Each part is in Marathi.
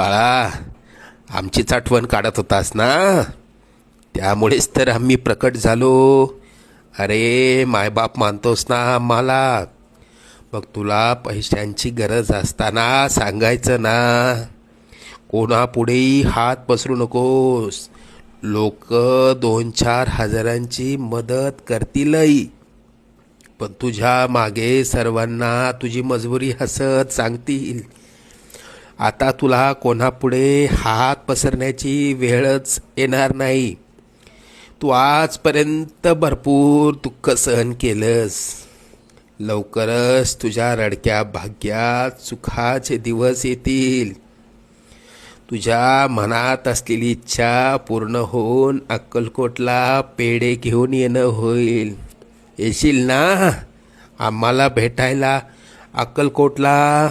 बाळा आमचीच आठवण काढत होतास ना? त्यामुळेच तर आम्ही प्रकट झालो. अरे मायबाप मानतोस ना आम्हाला. मग तुला पैशांची गरज असताना सांगायचं ना. कोणापुढेही हात पसरू नकोस. लोक दोन चार हजारांची मदत करतीलही. पण तुझ्या मागे सर्वांना तुझी मजबुरी हसत सांगतील. आता तुला कोणापुढे हात पसरण्याची वेळच येणार नाही. तू आजपर्यंत भरपूर दुःख सहन केलंस. लवकरच तुझ्या रडक्या भाग्यात सुखाचे दिवस येतील. तुझ्या मनात असलेली इच्छा पूर्ण होऊन अक्कलकोटला पेढे घेऊन येणं होईल. येशील ना? आम्हाला भेटायला अक्कलकोटला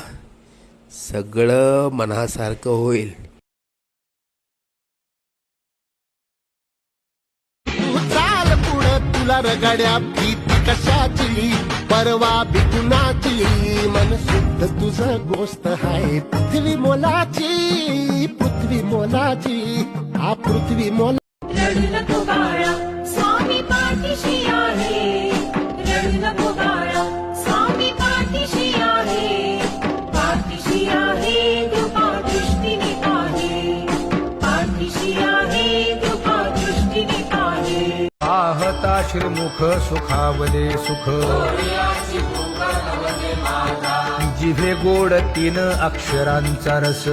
सगळं मनासारखं होईल. चाल पुढं तुला रगाड्या भीती कशाची परवा बिकुनाची मन शुद्ध तुझं गोष्ट आहे पृथ्वी मोलाची पृथ्वी मोलाची. हा पृथ्वी मोला श्रीमुख सुखावले सुख. जिभे गोड तीन अक्षरांचा रस.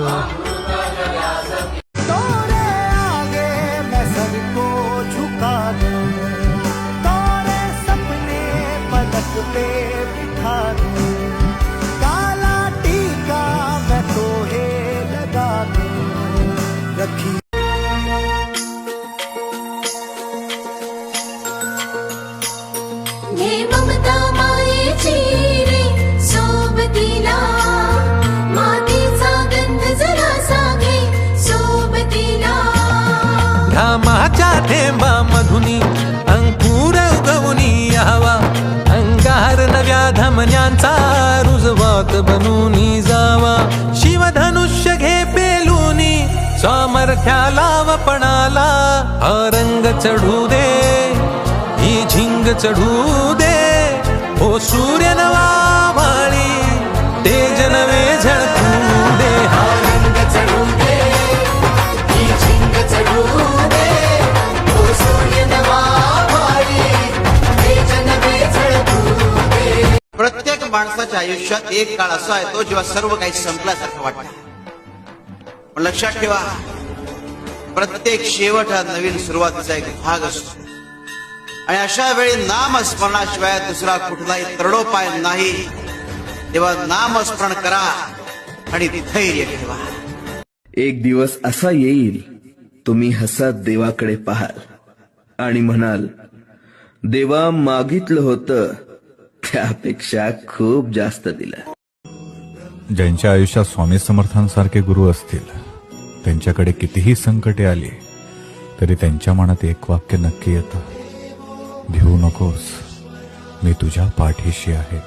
रुजवात बनूनी जावा. शिवधनुष्य घे पेलूनी सामर्थ्याला वपणाला हा रंग चढू दे ही झिंग चढू दे. हो सूर्य नवा माणसाच्या आयुष्यात एक काळ असा येतो जेव्हा सर्व काही संपल्यासारखं वाटत. पण लक्षात ठेवा प्रत्येक शेवट हा नवीन सुरुवातीचा एक भाग असतो. आणि अशा वेळी नामस्मरणाशिवाय दुसरा कुठलाही तरडोपाय नाही. तेव्हा नामस्मरण करा आणि धैर्य ठेवा. एक दिवस असा येईल तुम्ही हसत देवाकडे पाहाल आणि म्हणाल देवा मागितलं होतं त्यापेक्षा खूप जास्त दिलं. ज्यांच्या आयुष्यात स्वामी समर्थांसारखे गुरु असतील त्यांच्याकडे कितीही संकटे आली तरी त्यांच्या मनात एक वाक्य नक्की येतं. भिवू नकोस मी तुझ्या पाठीशी आहे.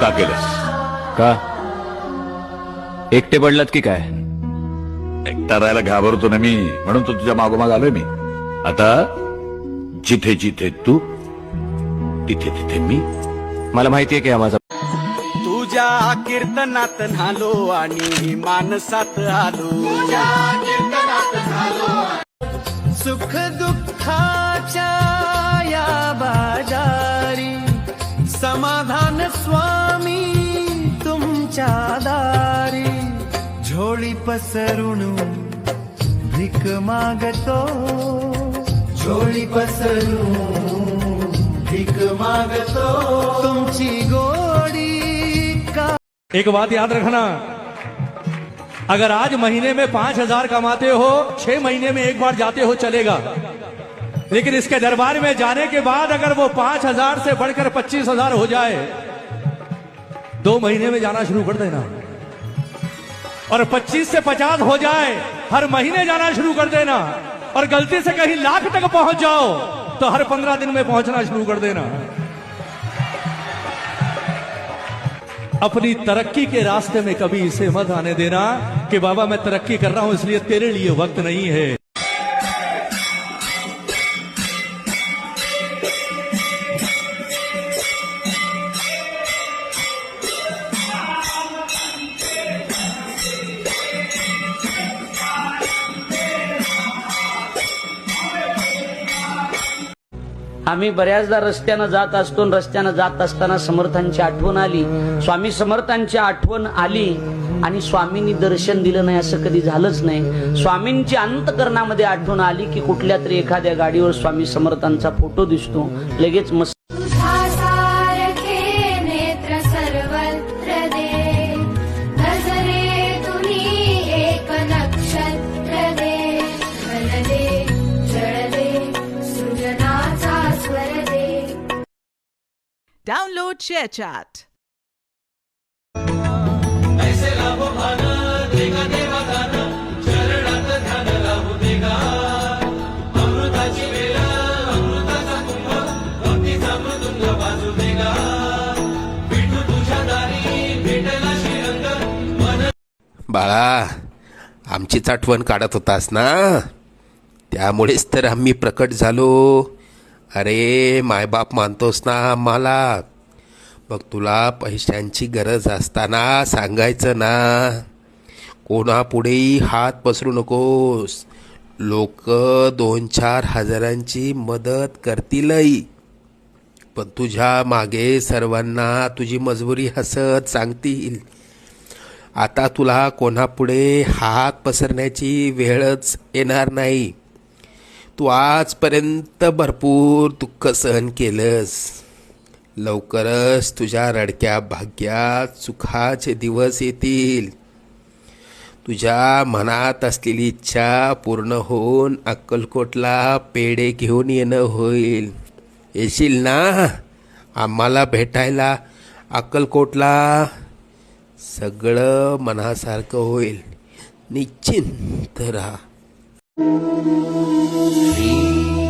का केलंस? का? एकटे पडलात की काय? एकटा राहायला घाबरतो ना मी. म्हणून तो तुझ्या मागोमाग आलोय मी. आता जिथे जिथे तू तिथे तिथे मी. मला माहितीये की हा माझा तुझ्या कीर्तनात नालो आणि मानसात आलो. सुख दुःखाच्या या बाजारी समाधान स्वामी तुमच्या दारी झोळी पसरून भीक मागतो। झोळी पसरून भीक मागतो। तुमची गोडी का एक बात याद रखना अगर आज महीने में पाँच हज़ार कमाते हो छह महीने में एक बार जाते हो चलेगा। लेकिन इसके दरबार में जाने के बाद अगर वो पाँच हज़ार से बढ़कर पच्चीस हज़ार हो जाए दो महीने में जाना शुरू कर देना। और 25 से 50 हो जाए, हर महीने जाना शुरू कर देना। और गलती से कहीं लाख तक पहुँच जाओ तो हर पंद्रह दिन में पहुँचना शुरू कर देना। अपनी तरक्की के रास्ते में कभी इसे मत आने देना कि बाबा, मैं तरक्की कर रहा हूँ, इसलिए तेरे लिए वक्त नहीं है। आम्ही बऱ्याचदा रस्त्यानं जात असतो रस्त्यानं जात असताना समर्थांची आठवण आली. स्वामी समर्थांची आठवण आली आणि स्वामींनी दर्शन दिलं नाही असं कधी झालंच नाही. स्वामींची अंतकरणामध्ये आठवण आली की कुठल्या तरी एखाद्या गाडीवर स्वामी समर्थांचा फोटो दिसतो. लगेच मस्त Download ShareChat. बाळा आमचीच आठवण काढत होतास ना त्यामुळेच तर आम्ही प्रकट झालो अरे मायबाप मानतोस ना आम्हाला. मग तुला पैशांची गरज असताना सांगायचं ना. कोणापुढेही हात पसरू नकोस. लोक दोन चार हजारांची मदत करतीलही. पण तुझ्या मागे सर्वांना तुझी मजबुरी हसत सांगतील. आता तुला कोणापुढे हात पसरण्याची वेळच येणार नाही. तू आजपर्यंत भरपूर दुःख सहन केलंस. लवकरच तुझ्या रडक्या भाग्यात सुखाचे दिवस येतील. तुझ्या मनात असलेली इच्छा पूर्ण होऊन अक्कलकोटला पेढे घेऊन येणं होईल. येशील ना? आम्हाला भेटायला अक्कलकोटला. सगळं मनासारखं होईल. निश्चिंत राहा.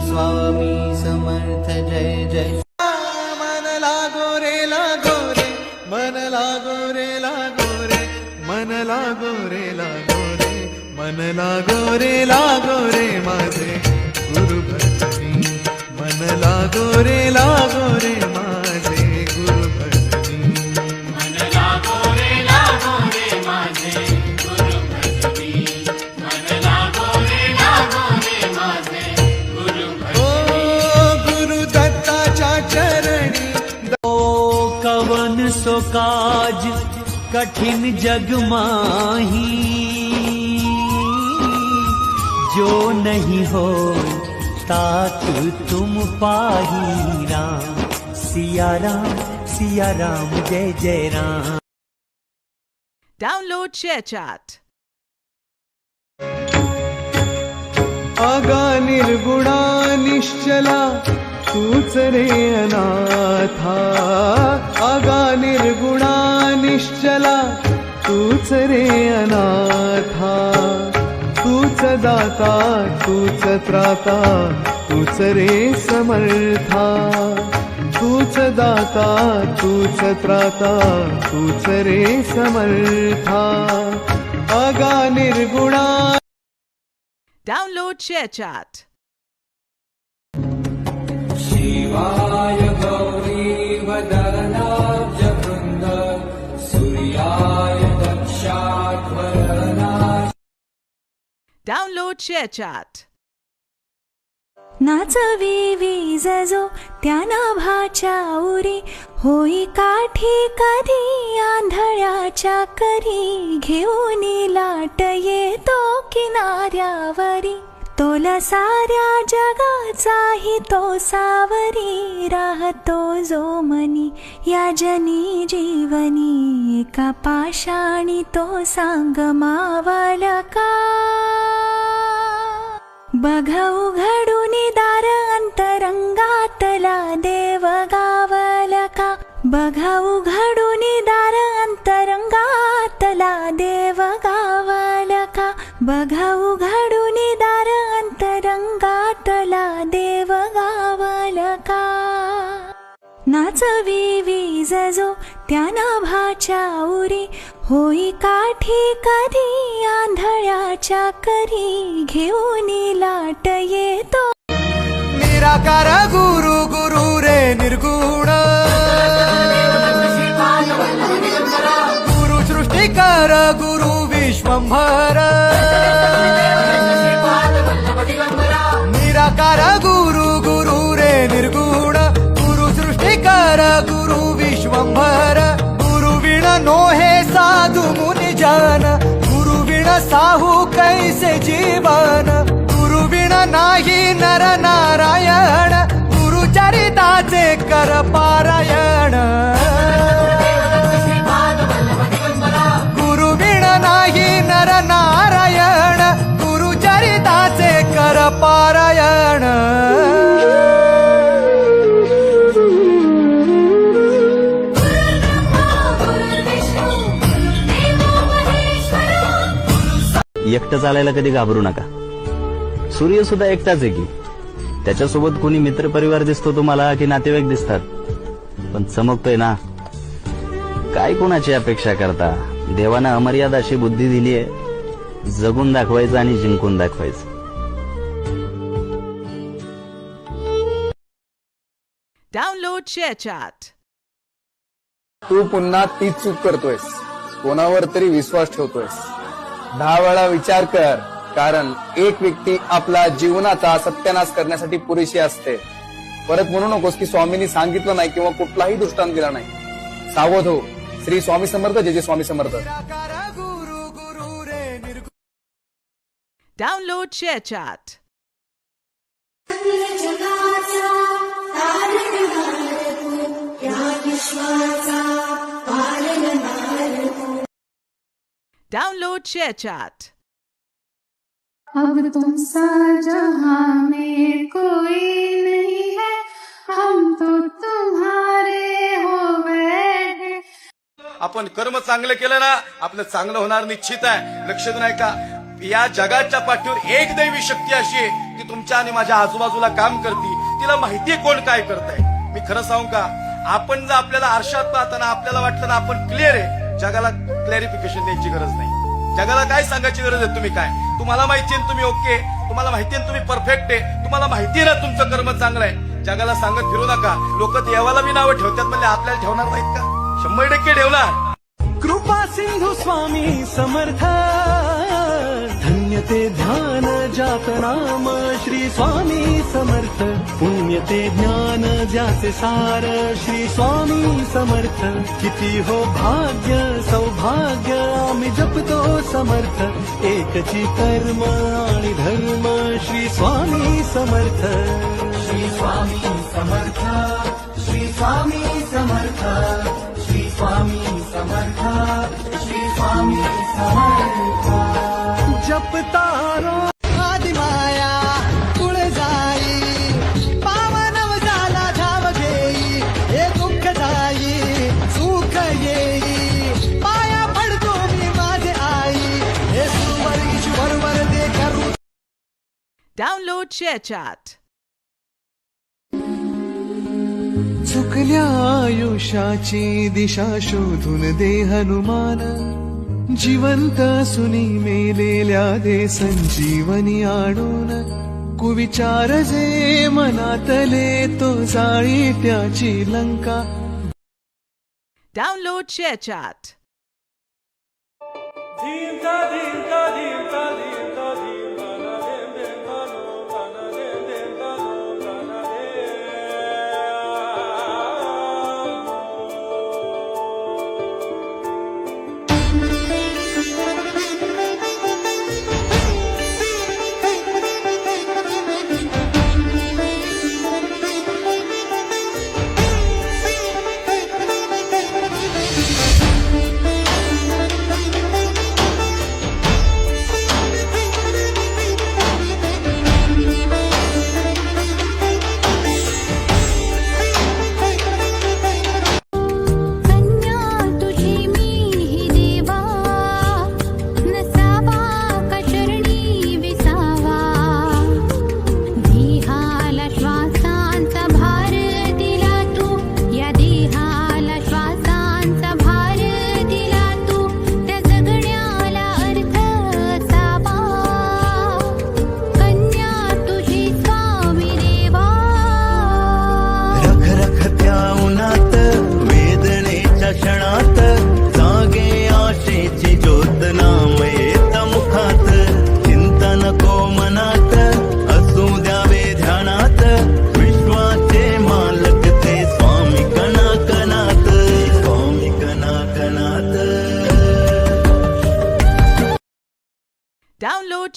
स्वामी समर्थ जय जय. मन लागो रे लागो रे. मन लागो रे लागो रे. मन लागो रे लागो रे. मन लागो रे लागो रे माझे. गुरु भजनी मन लागो रे लागो रे माझे. कठिन जग माही। जो नहीं हो तात तुम पाही राम सिया राम सिया राम जय जय राम। डाउनलोड शेयर चैट आगा निर्गुणा निश्चला। तूच रे अनाथा आगा निर्गुणा निश्चला तूच रे अनाथा. तूच दाता तूच त्राता तूच रे समर्था. तूच दाता तूच त्राता तूच रे समर्था. आगा Nirguna Download ShareChat. Download ShareChat. नाचवी वीज त्या नाभाच्या उरी होई काठी कधी आंधळ्याच्या करी घेऊन लाट येतो किनाऱ्यावरी तोला साऱ्या जगाचाही तो सावरी राहतो जो मनी. या जनी जीवनी एका पाषाणी तो सांग मावल का बघा उघडून दार अंतरंगातला देव गावल का बघा उघडून दार अंतरंगातला देव का बघा उघडून नाचवी वीज जो त्या नाभाच्या उरी होई काठी कधी आंधळ्याच्या करी घेऊन लाट येतो. निराकार गुरु गुरु रे निर्गुण. गुरु सृष्टिकर गुरु विश्वंभर. विश्वंभर गुरु विण नो हे साधु मुनि जन गुरु विण साहू कैसे जीवन? गुरु विण नाही नर नारायण गुरु चरिताचे कर पारायण. गुरु विण नाही नर नारायण एकटं चालायला कधी घाबरू नका. सूर्य सुद्धा एकटाच आहे की. त्याच्यासोबत कोणी मित्रपरिवार दिसतो तुम्हाला की नातेवाईक दिसतात? पण चमकतोय ना. काय कोणाची अपेक्षा करता? देवानं अमर्याद अशी बुद्धी दिली आहे जगून दाखवायचं आणि जिंकून दाखवायचं. Download ShareChat. तू पुन्हा तीच चूक करतोयस. कोणावर तरी विश्वास ठेवतोयस. दहा वेळा विचार कर कारण एक व्यक्ती आपला जीवनाचा सत्यानाश करण्यासाठी पुरेशी असते. परत म्हणू नकोस की स्वामींनी सांगितलं नाही किंवा कुठलाही दृष्टांत दिला नाही. सावध हो. श्री स्वामी समर्थ जे जे स्वामी समर्थ. गुरु गुरु रे निर्गुण ShareChat. Download ShareChat. अब तुम सा जहां में कोई नहीं है हम तो तुम्हारे हो बैठे आपण कर्म चांगले केलं ना आपलं चांगलं होणार निश्चित आहे लक्षात नाही का या जगाच्या पाठीवर एक दैवी शक्ती अशी आहे ती तुमच्या आणि माझ्या आजूबाजूला काम करते तिला माहितीये कोण काय करतंय मी खरं सांगू का आपण जर आपल्याला आरशात पाहताना आपल्याला वाटलं ना आपण क्लिअर आहे जगाला क्लॅरिफिकेशन द्यायची गरज नाही. जगाला काय सांगायची गरज आहे? तुम्ही काय? तुम्हाला माहिती आहे ना तुम्ही ओके तुम्हाला माहिती आहे ना तुम्ही परफेक्ट आहे? तुम्हाला माहिती आहे ना तुमचं कर्म चांगलं आहे? जगाला सांगत फिरू नका. लोक देवाला मी नावं ठेवतात म्हणजे आपल्याला ठेवणार नाहीत का? शंभर टक्के ठेवणार. कृपा सिंधू स्वामी समर्थ. पुण्यते ते ध्यान जात नाम श्री स्वामी समर्थ. पुण्य ते ज्ञान ज्याचे सार श्री स्वामी समर्थ. किती हो भाग्य सौभाग्य आम्ही जपतो समर्थ. एकची कर्म आणि धर्म श्री स्वामी समर्थ. श्री स्वामी समर्थ श्री स्वामी समर्थ श्री स्वामी समर्थ श्री स्वामी समर्थ. जपतारो आदि माया पुढे जाई। पावनव झाला धाव घेई। हे दुःख जाई सुख येई। पाया पडतो मी माझे आई। हे सुवर ईश्वर वर दे करू। Download ShareChat. चुकल्या आयुष्याची दिशा शोधून दे हनुमान। जिवंत सुनी मेलेल्या दे संजीवनी आणून कुविचार जे मनातले तो जाळी त्याची Lanka Download ShareChat.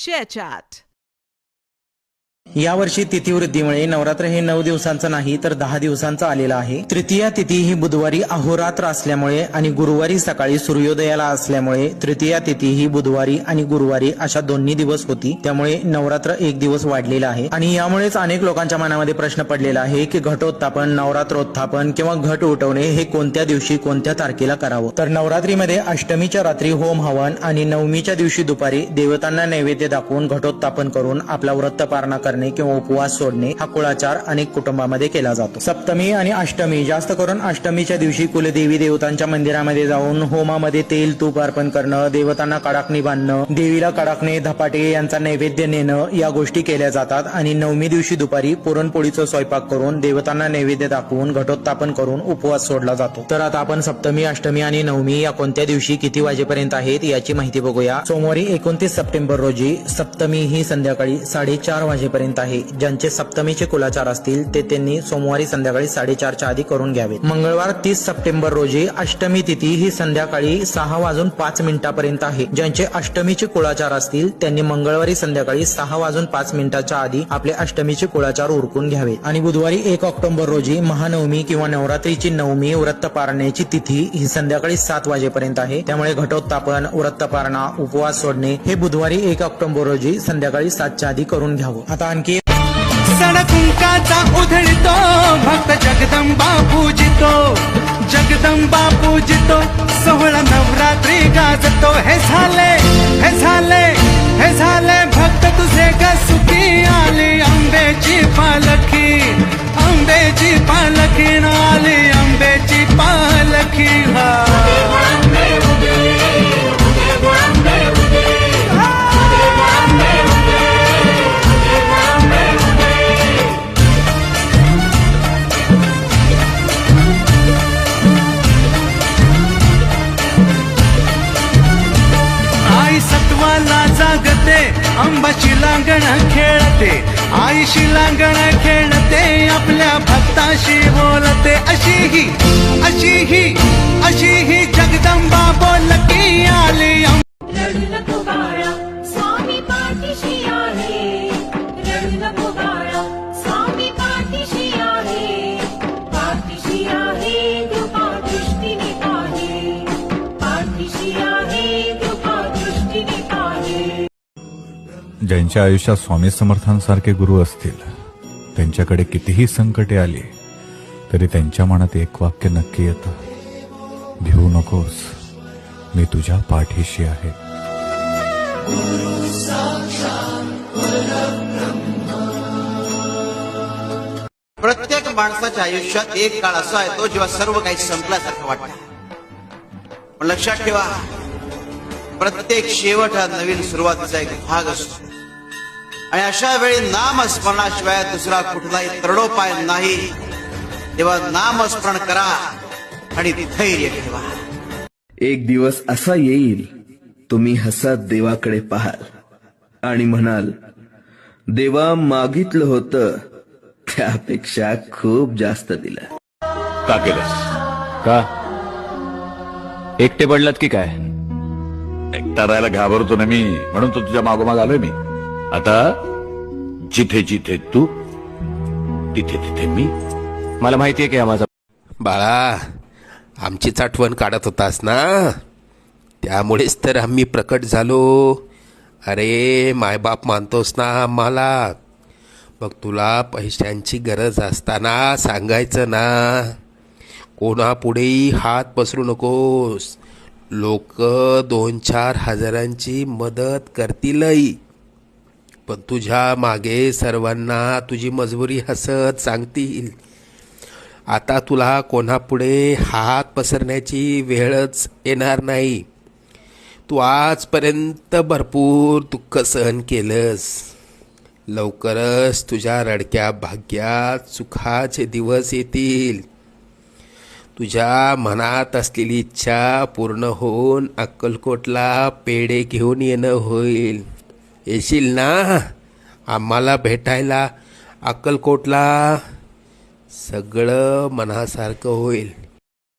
Chit Chat. यावर्षी तिथीवृद्धीमुळे नवरात्र हे नऊ दिवसांचं नाही तर दहा दिवसांचं आलेलं आहे. तृतीया तिथी ही बुधवारी अहोरात्र असल्यामुळे आणि गुरुवारी सकाळी सूर्योदयाला असल्यामुळे तृतीया तिथी ही बुधवारी आणि गुरुवारी अशा दोन्ही दिवस होती. त्यामुळे नवरात्र एक दिवस वाढलेलं आहे. आणि यामुळेच अनेक लोकांच्या मनामध्ये प्रश्न पडलेला आहे की घटोत्थापन नवरात्रोत्थापन किंवा घट उठवणे हे कोणत्या दिवशी कोणत्या तारखेला करावं? तर नवरात्रीमध्ये अष्टमीच्या रात्री होम हवन आणि नवमीच्या दिवशी दुपारी देवतांना नैवेद्य दाखवून घटोत्थापन करून आपला व्रत पारणा करणे किंवा उपवास सोडणे हा कुळाचार अनेक कुटुंबामध्ये केला जातो. सप्तमी आणि अष्टमी जास्त करून अष्टमीच्या दिवशी कुलदेवी देवतांच्या मंदिरामध्ये जाऊन होमामध्ये तेल तूप अर्पण करणं देवतांना कडाकणी बांधणं देवीला कडाकणे धपाटे यांचा नैवेद्य नेणं या गोष्टी केल्या जातात आणि नवमी दिवशी दुपारी पुरणपोळीचा स्वयंपाक करून देवतांना नैवेद्य दाखवून घटोत्थापन करून उपवास सोडला जातो. तर आता आपण सप्तमी अष्टमी आणि नवमी या कोणत्या दिवशी किती वाजेपर्यंत आहेत याची माहिती बघूया. सोमवारी एकोणतीस सप्टेंबर रोजी सप्तमी ही संध्याकाळी साडेचार वाजेपर्यंत पर्यंत आहे. ज्यांचे सप्तमीचे कुलाचार असतील ते त्यांनी सोमवारी संध्याकाळी साडेचारच्या आधी करून घ्यावे मंगळवार तीस सप्टेंबर रोजी अष्टमी तिथी ही संध्याकाळी सहा वाजून पाच मिनिटापर्यंत आहे. ज्यांचे अष्टमीचे कुळाचार असतील त्यांनी मंगळवारी संध्याकाळी सहा वाजून पाच मिनिटाच्या आधी आपले अष्टमीचे कुळाचार उरकून घ्यावे आणि बुधवारी एक ऑक्टोबर रोजी महानवमी किंवा नवरात्रीची नवमी व्रत पारण्याची तिथी ही संध्याकाळी सात वाजेपर्यंत आहे. त्यामुळे घटोत्थापन व्रत पारणा उपवास सोडणे हे बुधवारी एक ऑक्टोबर रोजी संध्याकाळी सातच्या आधी करून घ्यावं. आता आणखी सणकुंकाचा उधळतो भक्त जगदंबा पूजितो. जगदंबा पूजितो सोहळा नवरात्री गाजतो. हे झाले हे झाले हे झाले भक्त तुझे का सुखी आली. आंब्याची पालखी आंब्याची पालखी आली. आंब्याची पालखी हा. आंबाची खेळते. आईशी लांगण खेळते आपल्या भक्ताशी बोलते. अशी ही अशी ही ज्यांच्या आयुष्यात स्वामी समर्थांसारखे गुरु असतील त्यांच्याकडे कितीही संकटे आली तरी त्यांच्या मनात एक वाक्य नक्की येतं. भिवू नकोस मी तुझ्या पाठीशी आहे. प्रत्येक माणसाच्या आयुष्यात एक काळ असा येतो जेव्हा सर्व काही संपल्यासारखं वाटतं. पण लक्षात ठेवा प्रत्येक शेवट हा नवीन सुरुवातीचा एक भाग असतो. आणि अशा वेळी नामस्मरणाशिवाय दुसरा कुठलाही तडोपाय नाही. तेव्हा नामस्मरण करा आणि धैर्य ठेवा. एक दिवस असा येईल तुम्ही हसत देवाकडे पाहाल. आणि म्हणाल देवा मागितलं होतं त्यापेक्षा खूप जास्त दिलं. का केलंस? का? एकटे पडलात की काय? एकटा राहायला घाबरतो ना मी म्हणून तो तुझ्या मागोमाग आलोय मी. आता जिथे जिथे तू तिथे तिथे मी. मला माहितीये की हा माझा बाळा आमचीच आठवण काढत होतास ना? त्यामुळेच तर आम्ही प्रकट झालो. अरे मायबाप मानतोस ना आम्हाला? मग तुला पैशांची गरज असताना सांगायचं ना? कोणापुढेही हात पसरू नकोस. लोक दोन चार हजारांची मदत करतीलही. पण तुझ्या मागे सर्वांना तुझी मजबुरी हसत सांगतील. आता तुला कोणापुढे हात पसरण्याची वेळच येणार नाही. तू आजपर्यंत भरपूर दुःख सहन केलंस. लवकरच तुझ्या रडक्या भाग्यात सुखाचे दिवस येतील. तुझ्या मनात असलेली इच्छा पूर्ण होऊन अक्कलकोटला पेढे घेऊन येणं होईल. येशील ना? आम्हाला भेटायला अक्कलकोटला. सगळं मनासारखं होईल.